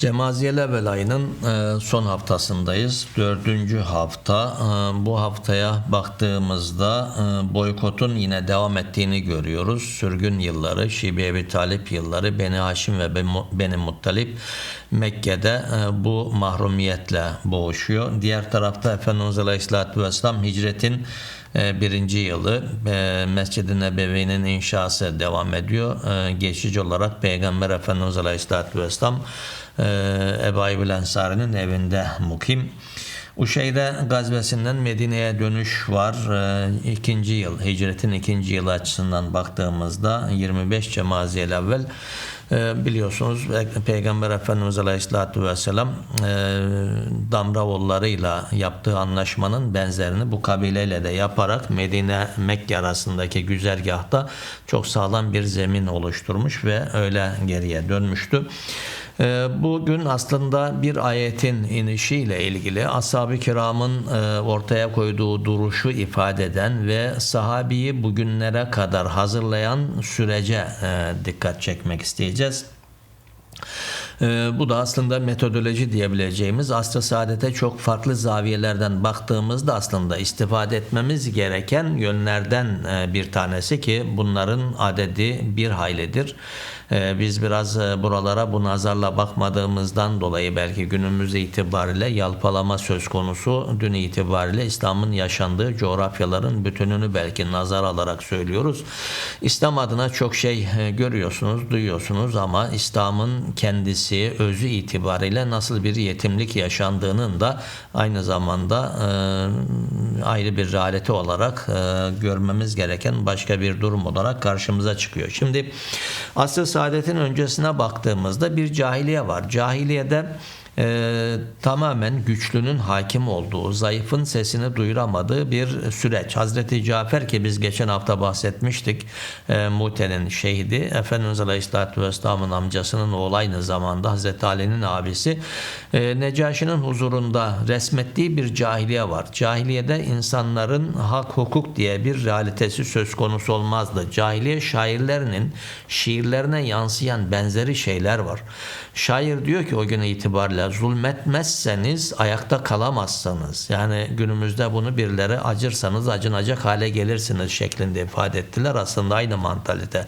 Cemaziyeler ayının e, son haftasındayız. Dördüncü hafta. E, bu haftaya baktığımızda e, boykotun yine devam ettiğini görüyoruz. Sürgün yılları, Şibi Ebi Talip yılları, Beni Haşim ve Beni Muttalip Mekke'de bu mahrumiyetle boğuşuyor. Diğer tarafta Efendimiz Aleyhisselatü Vesselam hicretin birinci yılı Mescid-i Nebevi'nin inşası devam ediyor. Geçici olarak Peygamber Efendimiz Aleyhisselatü Vesselam Ebu Ayyub Ensari'nin evinde mukim. Uşeyde gazvesinden Medine'ye dönüş var. E, ikinci yıl, hicretin ikinci yılı açısından baktığımızda 25 Cemaziyel evvel e, biliyorsunuz Peygamber Efendimiz Aleyhisselatü Vesselam e, Damravoğullarıyla yaptığı anlaşmanın benzerini bu kabileyle de yaparak Medine Mekke arasındaki güzergahta çok sağlam bir zemin oluşturmuş ve öyle geriye dönmüştü. Ee, bugün aslında bir ayetin inişiyle ilgili ashab-ı kiramın e, ortaya koyduğu duruşu ifade eden ve sahabiyi bugünlere kadar hazırlayan sürece e, dikkat çekmek isteyeceğiz. Ee, bu da aslında metodoloji diyebileceğimiz asr-ı saadete çok farklı zaviyelerden baktığımızda aslında istifade etmemiz gereken yönlerden e, bir tanesi ki bunların adedi bir haylidir. Ee, biz biraz e, buralara bu nazarla bakmadığımızdan dolayı belki günümüz itibariyle yalpalama söz konusu dün itibariyle İslam'ın yaşandığı coğrafyaların bütününü belki nazar alarak söylüyoruz. İslam adına çok şey e, görüyorsunuz, duyuyorsunuz ama İslam'ın kendisi özü itibariyle nasıl bir yetimlik yaşandığının da aynı zamanda e, ayrı bir realite olarak görmemiz gereken başka bir durum olarak karşımıza çıkıyor. Şimdi asıl saadetin öncesine baktığımızda bir cahiliye var. Cahiliyede e, tamamen güçlünün hakim olduğu, zayıfın sesini duyuramadığı bir süreç. Hazreti Cafer ki biz geçen hafta bahsetmiştik e, Mute'nin şehidi. Efendimiz Aleyhisselatü Vesselam'ın amcasının oğlu aynı zamanda Hazreti Ali'nin abisi. E, Necaşi'nin huzurunda resmettiği bir cahiliye var. Cahiliyede insanların hak hukuk diye bir realitesi söz konusu olmazdı. Cahiliye şairlerinin şiirlerine yansıyan benzeri şeyler var. Şair diyor ki o gün itibariyle zulmetmezseniz ayakta kalamazsınız. Yani günümüzde bunu birileri acırsanız acınacak hale gelirsiniz şeklinde ifade ettiler. Aslında aynı mantalite.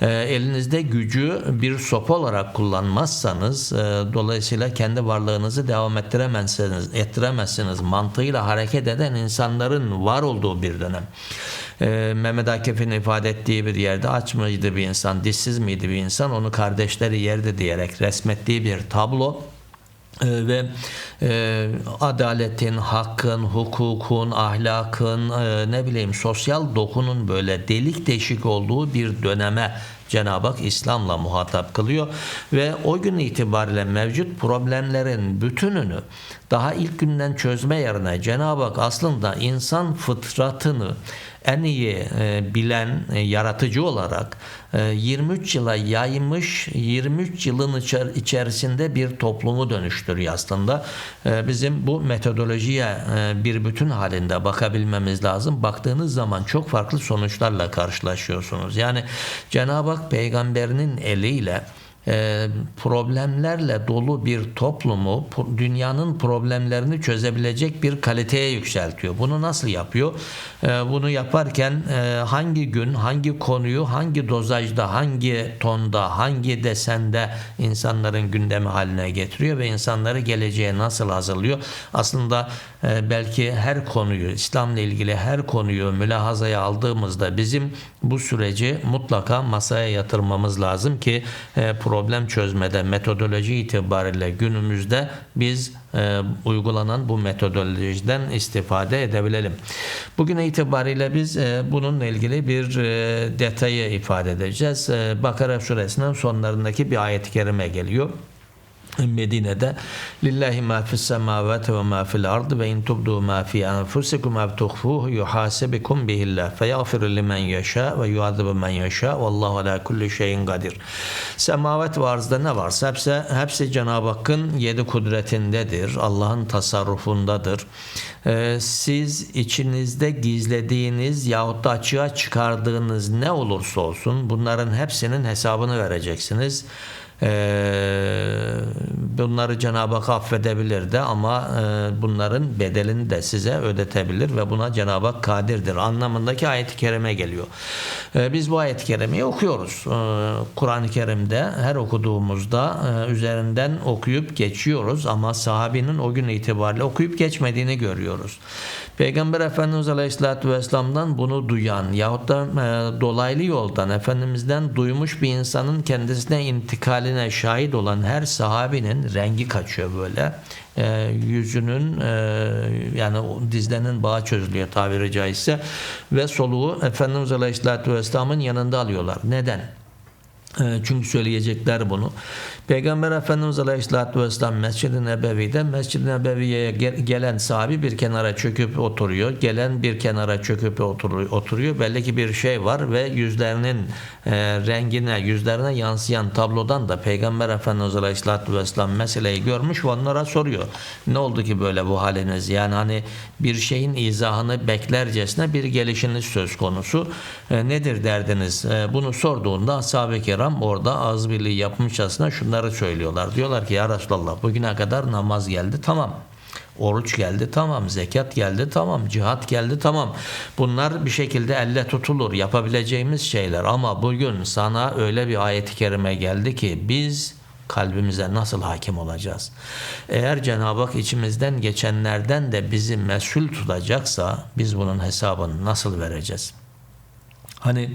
E, elinizde gücü bir sopa olarak kullanmazsanız e, dolayısıyla kendi varlığınızı devam ettiremezsiniz, ettiremezsiniz mantığıyla hareket eden insanların var olduğu bir dönem e, Mehmet Akif'in ifade ettiği bir yerde aç mıydı bir insan, dişsiz miydi bir insan onu kardeşleri yerdi diyerek resmettiği bir tablo ve e, adaletin, hakkın, hukukun, ahlakın, e, ne bileyim sosyal dokunun böyle delik deşik olduğu bir döneme Cenab-ı Hak İslam'la muhatap kılıyor. Ve o gün itibariyle mevcut problemlerin bütününü daha ilk günden çözme yerine Cenab-ı Hak aslında insan fıtratını en iyi e, bilen e, yaratıcı olarak 23 e, yıla yaymış 23 yılın içerisinde bir toplumu dönüştürüyor aslında. Bizim bu metodolojiye bir bütün halinde bakabilmemiz lazım. Baktığınız zaman çok farklı sonuçlarla karşılaşıyorsunuz. Yani Cenab-ı Hak peygamberinin eliyle problemlerle dolu bir toplumu dünyanın problemlerini çözebilecek bir kaliteye yükseltiyor. Bunu nasıl yapıyor? E, bunu yaparken e, hangi gün, hangi konuyu, hangi dozajda, hangi tonda, hangi desende insanların gündemi haline getiriyor ve insanları geleceğe nasıl hazırlıyor? Aslında belki her konuyu, İslam'la ilgili her konuyu mülahazaya aldığımızda bizim bu süreci mutlaka masaya yatırmamız lazım ki problem problem çözmede metodoloji itibariyle günümüzde biz e, uygulanan bu metodolojiden istifade edebilelim. Bugün itibariyle biz e, bununla ilgili bir e, detayı ifade edeceğiz. E, Bakara suresinin sonlarındaki bir ayet-i kerime geliyor. Medine'de lillahi ma fis semavati ve ma fil ardı ve in tubdu ma fi enfusikum ev tuhfuhu yuhasibikum bihillah feyaghfir limen yasha ve yuazibu men yasha vallahu ala kulli şeyin kadir. Semavat ve arzda ne varsa hepsi, hepsi Cenab-ı Hakk'ın yedi kudretindedir. Allah'ın tasarrufundadır. e, siz içinizde gizlediğiniz yahut da açığa çıkardığınız ne olursa olsun bunların hepsinin hesabını vereceksiniz. Ee, bunları Cenab-ı Hak affedebilir de ama e, bunların bedelini de size ödetebilir ve buna Cenab-ı Hak kadirdir anlamındaki ayet-i kerime geliyor. Ee, biz bu ayet-i kerimeyi okuyoruz. Ee, Kur'an-ı Kerim'de her okuduğumuzda e, üzerinden okuyup geçiyoruz ama sahabinin o gün itibariyle okuyup geçmediğini görüyoruz. Peygamber Efendimiz Aleyhisselatü Vesselam'dan bunu duyan yahut da e, dolaylı yoldan Efendimiz'den duymuş bir insanın kendisine intikaline şahit olan her sahabinin rengi kaçıyor böyle. E, yüzünün e, yani dizlerinin bağı çözülüyor tabiri caizse ve soluğu Efendimiz Aleyhisselatü Vesselam'ın yanında alıyorlar. Neden? E, Çünkü söyleyecekler bunu. Peygamber Efendimiz Aleyhisselatü Vesselam Mescid-i Nebevi'de Mescid-i Nebevi'ye gel- gelen sahabi bir kenara çöküp oturuyor. Gelen bir kenara çöküp oturuyor. Belli ki bir şey var ve yüzlerinin e, rengine, yüzlerine yansıyan tablodan da Peygamber Efendimiz Aleyhisselatü Vesselam meseleyi görmüş ve onlara soruyor. Ne oldu ki böyle bu haliniz? Yani hani bir şeyin izahını beklercesine bir gelişiniz söz konusu. E, nedir derdiniz? E, bunu sorduğunda ashab-ı orada ağız birliği yapmışçasına şunları söylüyorlar. Diyorlar ki ya Resulallah bugüne kadar namaz geldi tamam. Oruç geldi tamam, zekat geldi tamam, cihat geldi tamam. Bunlar bir şekilde elle tutulur yapabileceğimiz şeyler ama bugün sana öyle bir ayet-i kerime geldi ki biz kalbimize nasıl hakim olacağız? Eğer Cenab-ı Hak içimizden geçenlerden de bizi mesul tutacaksa biz bunun hesabını nasıl vereceğiz? Hani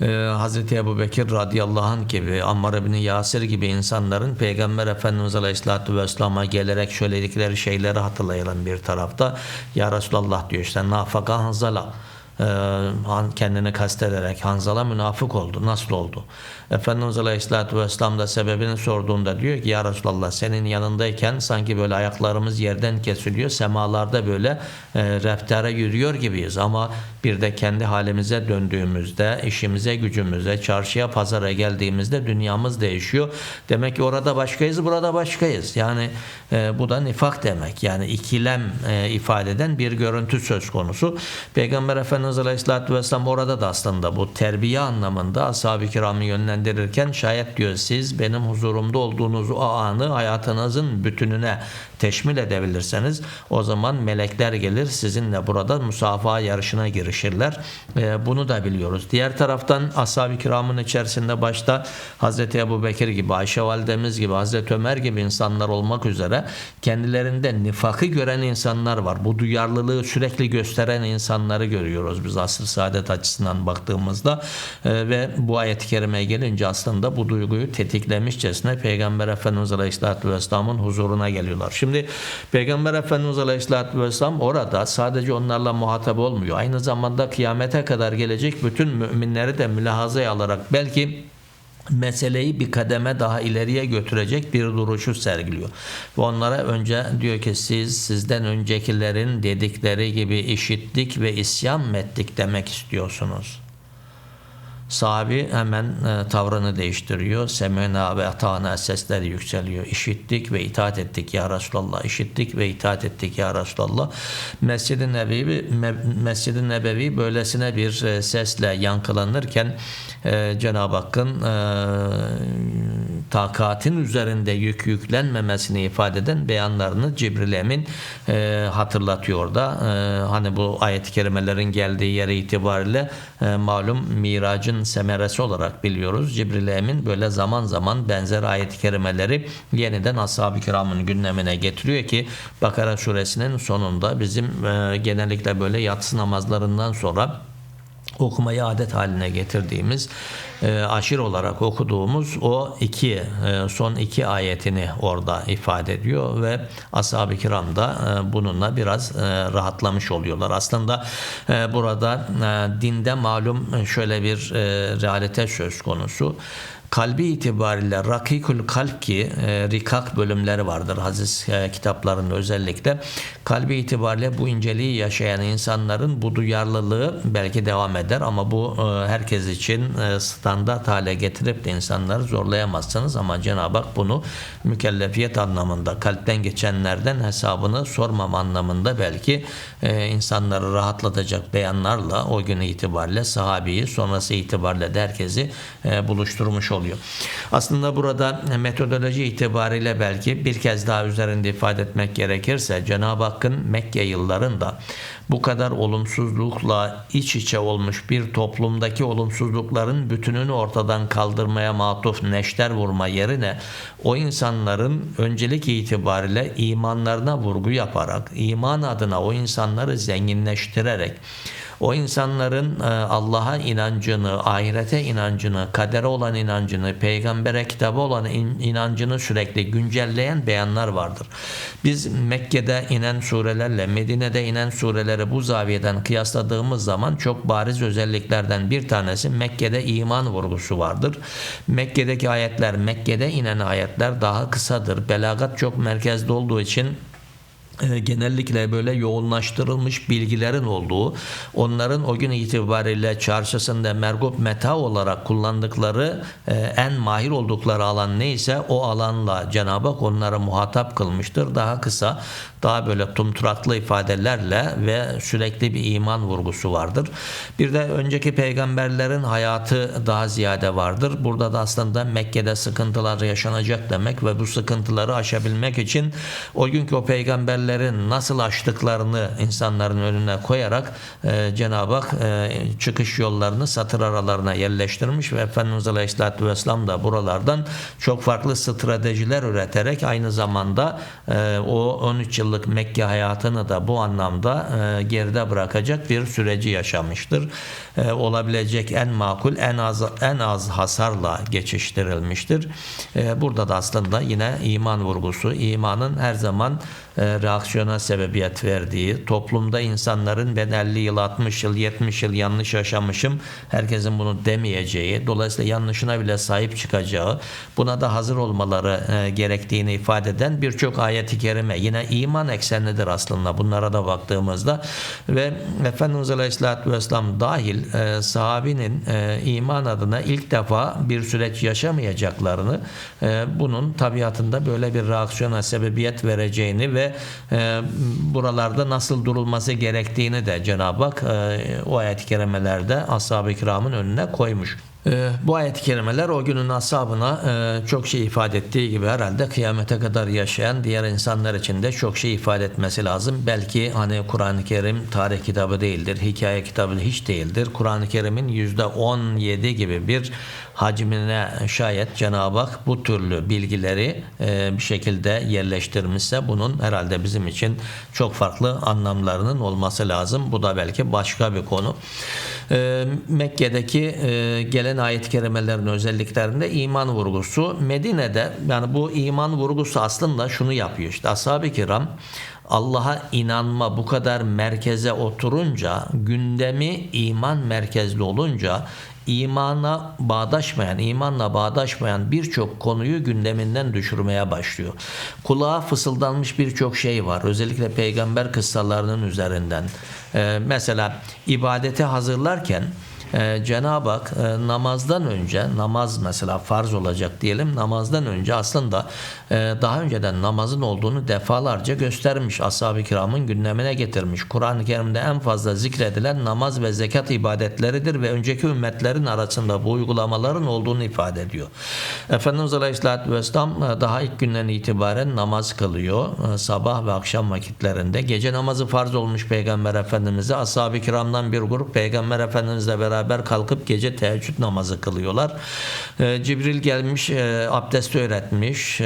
e, Hazreti Ebu Bekir radıyallahu anh gibi Ammar ibn Yasir gibi insanların Peygamber Efendimiz Aleyhisselatü Vesselam'a gelerek söyledikleri şeyleri hatırlayalım bir tarafta. Ya Resulallah diyor işte nafaka hanzala Han- kendini kastederek Hanzala münafık oldu. Nasıl oldu? Efendimiz Aleyhisselatü Vesselam da sebebini sorduğunda diyor ki Ya Resulallah senin yanındayken sanki böyle ayaklarımız yerden kesiliyor. Semalarda böyle e, reftara yürüyor gibiyiz ama bir de kendi halimize döndüğümüzde, işimize, gücümüze, çarşıya, pazara geldiğimizde dünyamız değişiyor. Demek ki orada başkayız, burada başkayız. Yani e, bu da nifak demek. Yani ikilem e, ifade eden bir görüntü söz konusu. Peygamber Efendimiz Aleyhisselatü Vesselam orada da aslında bu terbiye anlamında ashab-ı kiramı yönlendirirken şayet diyor siz benim huzurumda olduğunuz o anı hayatınızın bütününe teşmil edebilirseniz o zaman melekler gelir sizinle burada musafaha yarışına girişirler. Ee, bunu da biliyoruz. Diğer taraftan ashab-ı kiramın içerisinde başta Hazreti Ebu Bekir gibi, Ayşe validemiz gibi, Hazreti Ömer gibi insanlar olmak üzere kendilerinde nifakı gören insanlar var. Bu duyarlılığı sürekli gösteren insanları görüyoruz biz asr saadet açısından baktığımızda Ee, ve bu ayet-i kerimeye gelince aslında bu duyguyu tetiklemişçesine Peygamber Efendimiz Aleyhisselatü Vesselam'ın huzuruna geliyorlar. Şimdi Peygamber Efendimiz Aleyhisselatü Vesselam orada sadece onlarla muhatap olmuyor. Aynı zamanda kıyamete kadar gelecek bütün müminleri de mülahazaya alarak belki meseleyi bir kademe daha ileriye götürecek bir duruşu sergiliyor. Ve onlara önce diyor ki siz sizden öncekilerin dedikleri gibi işittik ve isyan ettik demek istiyorsunuz. Sahabi hemen e, tavrını değiştiriyor. Semena ve atana sesleri yükseliyor. İşittik ve itaat ettik ya Resulallah. İşittik ve itaat ettik ya Resulallah. Mescid-i Nebevi, Me- Mescid-i Nebevi böylesine bir e, sesle yankılanırken e, Cenab-ı Hakk'ın e, takatin üzerinde yük yüklenmemesini ifade eden beyanlarını Cibril Emin e, hatırlatıyor da e, hani bu ayet-i kerimelerin geldiği yere itibariyle e, malum miracın semeresi olarak biliyoruz. Cibril Emin böyle zaman zaman benzer ayet-i kerimeleri yeniden ashab-ı kiramın gündemine getiriyor ki Bakara suresinin sonunda bizim e, genellikle böyle yatsı namazlarından sonra okumayı adet haline getirdiğimiz e, aşır olarak okuduğumuz o iki e, son iki ayetini orada ifade ediyor ve ashab-ı kiram da e, bununla biraz rahatlamış oluyorlar. Aslında burada dinde malum şöyle bir realite söz konusu. Kalbi itibariyle rakikül kalp ki e, rikak bölümleri vardır hadis e, kitaplarında özellikle. Kalbi itibariyle bu inceliği yaşayan insanların bu duyarlılığı belki devam eder ama bu e, herkes için e, standart hale getirip de insanları zorlayamazsınız. Ama Cenab-ı Hak bunu mükellefiyet anlamında kalpten geçenlerden hesabını sormam anlamında belki e, insanları rahatlatacak beyanlarla o gün itibariyle sahabeyi sonrası itibariyle de herkesi e, buluşturmuş oluyor. Aslında burada metodoloji itibariyle belki bir kez daha üzerinde ifade etmek gerekirse Cenab-ı Hakk'ın Mekke yıllarında bu kadar olumsuzlukla iç içe olmuş bir toplumdaki olumsuzlukların bütününü ortadan kaldırmaya matuf neşter vurma yerine o insanların öncelik itibariyle imanlarına vurgu yaparak, iman adına o insanları zenginleştirerek, o insanların e, Allah'a inancını, ahirete inancını, kadere olan inancını, peygambere kitabı olan inancını sürekli güncelleyen beyanlar vardır. Biz Mekke'de inen surelerle Medine'de inen sureleri bu zaviyeden kıyasladığımız zaman çok bariz özelliklerden bir tanesi Mekke'de iman vurgusu vardır. Mekke'deki ayetler, Mekke'de inen ayetler daha kısadır. Belagat çok merkezde olduğu için genellikle böyle yoğunlaştırılmış bilgilerin olduğu, onların o gün itibariyle çarşısında mergup meta olarak kullandıkları e, en mahir oldukları alan neyse o alanla Cenab-ı Hak onları muhatap kılmıştır. Daha kısa, daha böyle tumturaklı ifadelerle ve sürekli bir iman vurgusu vardır. Bir de önceki peygamberlerin hayatı daha ziyade vardır. Burada da aslında Mekke'de sıkıntılar yaşanacak demek ve bu sıkıntıları aşabilmek için o günkü o peygamberler engellerin nasıl aştıklarını insanların önüne koyarak e, Cenab-ı Hak e, çıkış yollarını satır aralarına yerleştirmiş ve Efendimiz Aleyhisselatü Vesselam da buralardan çok farklı stratejiler üreterek aynı zamanda e, o 13 yıllık Mekke hayatını da bu anlamda e, geride bırakacak bir süreci yaşamıştır. E, olabilecek en makul, en az en az hasarla geçiştirilmiştir. E, burada da aslında yine iman vurgusu, imanın her zaman e, reaksiyona sebebiyet verdiği, toplumda insanların ben 50 yıl, 60 yıl, 70 yıl yanlış yaşamışım, herkesin bunu demeyeceği, dolayısıyla yanlışına bile sahip çıkacağı, buna da hazır olmaları e, gerektiğini ifade eden birçok ayet-i kerime. Yine iman eksenidir aslında bunlara da baktığımızda. Ve Efendimiz Aleyhisselatü Vesselam dahil e, sahabinin e, iman adına ilk defa bir süreç yaşamayacaklarını bunun tabiatında böyle bir reaksiyona sebebiyet vereceğini ve e, buralarda nasıl durulması gerektiğini de Cenab-ı Hak e, o ayet-i kerimelerde ashab-ı kiramın önüne koymuş. E, bu ayet-i kerimeler o günün ashabına e, çok şey ifade ettiği gibi herhalde kıyamete kadar yaşayan diğer insanlar için de çok şey ifade etmesi lazım. Belki hani Kur'an-ı Kerim tarih kitabı değildir, hikaye kitabı hiç değildir. Kur'an-ı Kerim'in %17 gibi bir hacmine şayet Cenab-ı Hak bu türlü bilgileri e, bir şekilde yerleştirmişse bunun herhalde bizim için çok farklı anlamlarının olması lazım. Bu da belki başka bir konu. E, Mekke'deki e, gelen ayet-i kerimelerin özelliklerinde iman vurgusu. Medine'de yani bu iman vurgusu aslında şunu yapıyor. İşte ashab-ı kiram Allah'a inanma bu kadar merkeze oturunca, gündemi iman merkezli olunca imana bağdaşmayan, imanla bağdaşmayan birçok konuyu gündeminden düşürmeye başlıyor. Kulağa fısıldanmış birçok şey var. Özellikle peygamber kıssalarının üzerinden. Ee, mesela ibadete hazırlarken e, Cenab-ı Hak e, namazdan önce namaz mesela farz olacak diyelim namazdan önce aslında daha önceden namazın olduğunu defalarca göstermiş ashab-ı kiramın gündemine getirmiş. Kur'an-ı Kerim'de en fazla zikredilen namaz ve zekat ibadetleridir ve önceki ümmetlerin arasında bu uygulamaların olduğunu ifade ediyor. Efendimiz Aleyhisselatü Vesselam e, daha ilk günden itibaren namaz kılıyor. E, sabah ve akşam vakitlerinde. Gece namazı farz olmuş Peygamber Efendimiz'e ashab-ı kiramdan bir grup Peygamber Efendimiz'le beraber kalkıp gece teheccüd namazı kılıyorlar. E, Cibril gelmiş abdest öğretmiş,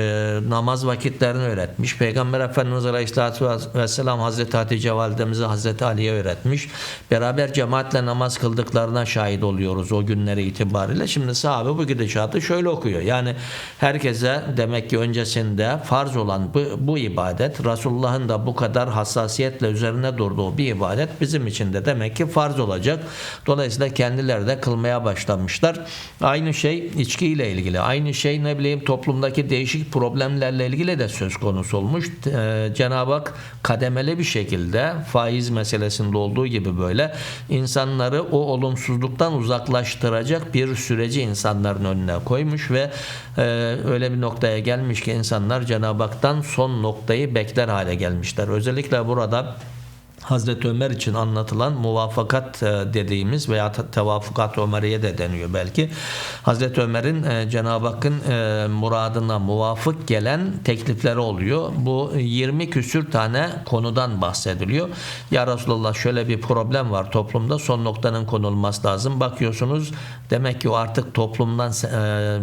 namaz vakitlerini öğretmiş. Peygamber Efendimiz Aleyhisselatü Vesselam Hazreti Hatice validemizi Hazreti Ali'ye öğretmiş. Beraber cemaatle namaz kıldıklarına şahit oluyoruz o günleri itibariyle. Şimdi sahabe bu gidişatı şöyle okuyor. Yani herkese demek ki öncesinde farz olan bu, bu ibadet Resulullah'ın da bu kadar hassasiyetle üzerine durduğu bir ibadet bizim için de demek ki farz olacak. Dolayısıyla kendileri de kılmaya başlamışlar. Aynı şey içkiyle ilgili. Aynı şey ne bileyim toplumdaki değişik problemlerle ilgili de söz konusu olmuş. Ee, Cenab-ı Hak kademeli bir şekilde faiz meselesinde olduğu gibi böyle insanları o olumsuzluktan uzaklaştıracak bir süreci insanların önüne koymuş ve e, öyle bir noktaya gelmiş ki insanlar Cenab-ı Hak'tan son noktayı bekler hale gelmişler. Özellikle burada Hazreti Ömer için anlatılan muvafakat e, dediğimiz veya te- tevafukat Ömer'e de deniyor belki. Hazreti Ömer'in e, Cenab-ı Hakk'ın e, muradına muvafık gelen teklifleri oluyor. Bu 20 küsür tane konudan bahsediliyor. Ya Resulallah şöyle bir problem var toplumda son noktanın konulması lazım. Bakıyorsunuz demek ki o artık toplumdan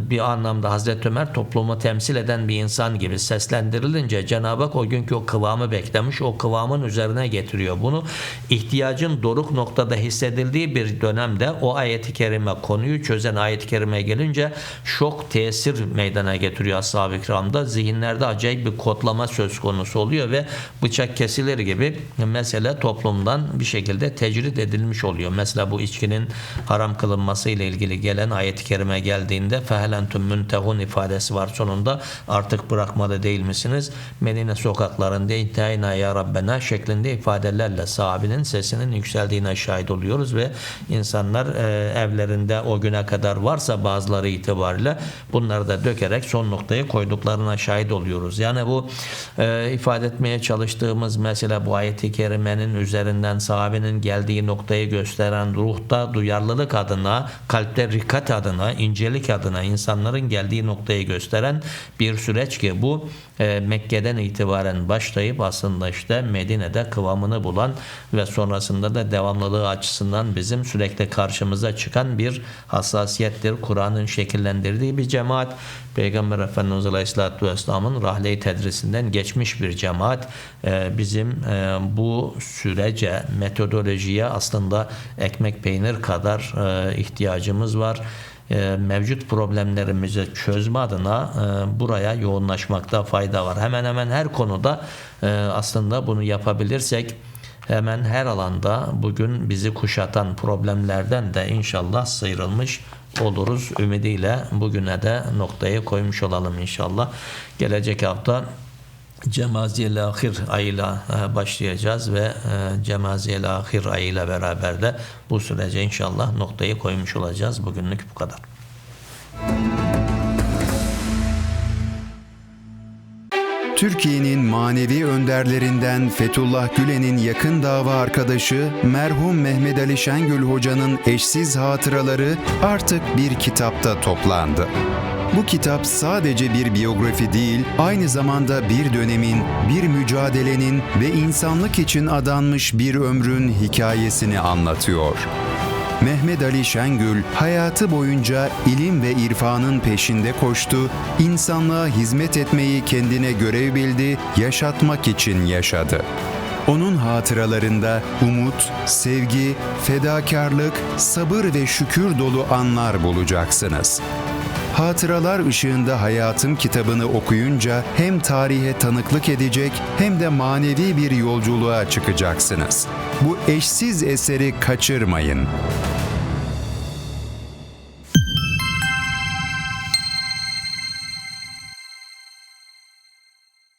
bir anlamda Hazreti Ömer toplumu temsil eden bir insan gibi seslendirilince Cenab-ı Hak o günkü o kıvamı beklemiş. O kıvamın üzerine getiriyor bunu. İhtiyacın doruk noktada hissedildiği bir dönemde o ayeti kerime konuyu çözen ayet-i kerime gelince şok tesir meydana getiriyor ashab-ı kiramda. Zihinlerde acayip bir kodlama söz konusu oluyor ve bıçak kesilir gibi mesele toplumdan bir şekilde tecrit edilmiş oluyor. Mesela bu içkinin haram kılınması ile ilgili gelen ayet-i kerime geldiğinde fehelentum müntehun ifadesi var sonunda artık bırakmadı değil misiniz? Medine sokaklarında intihayna ya Rabbena şeklinde ifadelerle sahabinin sesinin yükseldiğine şahit oluyoruz ve insanlar e, evlerinde o güne kadar varsa bazıları itibariyle bunları da dökerek son noktayı koyduklarına şahit oluyoruz. Yani bu e, ifade etmeye çalıştığımız mesela bu ayeti kerimenin üzerinden sahabenin geldiği noktayı gösteren ruhta duyarlılık adına, kalpte rikat adına, incelik adına insanların geldiği noktayı gösteren bir süreç ki bu e, Mekke'den itibaren başlayıp aslında işte Medine'de kıvamını bulan ve sonrasında da devamlılığı açısından bizim sürekli karşımıza çıkan bir hassasiyettir. Kur'an'ın şekillendirdiği bir cemaat. Peygamber Efendimiz Aleyhisselatü Vesselam'ın rahle-i tedrisinden geçmiş bir cemaat. E, bizim e, bu sürece, metodolojiye aslında ekmek peynir kadar e, ihtiyacımız var e, mevcut problemlerimizi çözme adına e, buraya yoğunlaşmakta fayda var. Hemen hemen her konuda aslında bunu yapabilirsek hemen her alanda bugün bizi kuşatan problemlerden de inşallah sıyrılmış oluruz ümidiyle bugüne de noktayı koymuş olalım inşallah. Gelecek hafta Cemaziyel Ahir ayıyla e, başlayacağız ve e, Cemaziyel Ahir ayıyla beraber de bu sürece inşallah noktayı koymuş olacağız. Bugünlük bu kadar. Türkiye'nin manevi önderlerinden Fethullah Gülen'in yakın dava arkadaşı merhum Mehmet Ali Şengül Hoca'nın eşsiz hatıraları artık bir kitapta toplandı. Bu kitap sadece bir biyografi değil, aynı zamanda bir dönemin, bir mücadelenin ve insanlık için adanmış bir ömrün hikayesini anlatıyor. Mehmet Ali Şengül hayatı boyunca ilim ve irfanın peşinde koştu, insanlığa hizmet etmeyi kendine görev bildi, yaşatmak için yaşadı. Onun hatıralarında umut, sevgi, fedakarlık, sabır ve şükür dolu anlar bulacaksınız. Hatıralar ışığında hayatım kitabını okuyunca hem tarihe tanıklık edecek hem de manevi bir yolculuğa çıkacaksınız. Bu eşsiz eseri kaçırmayın.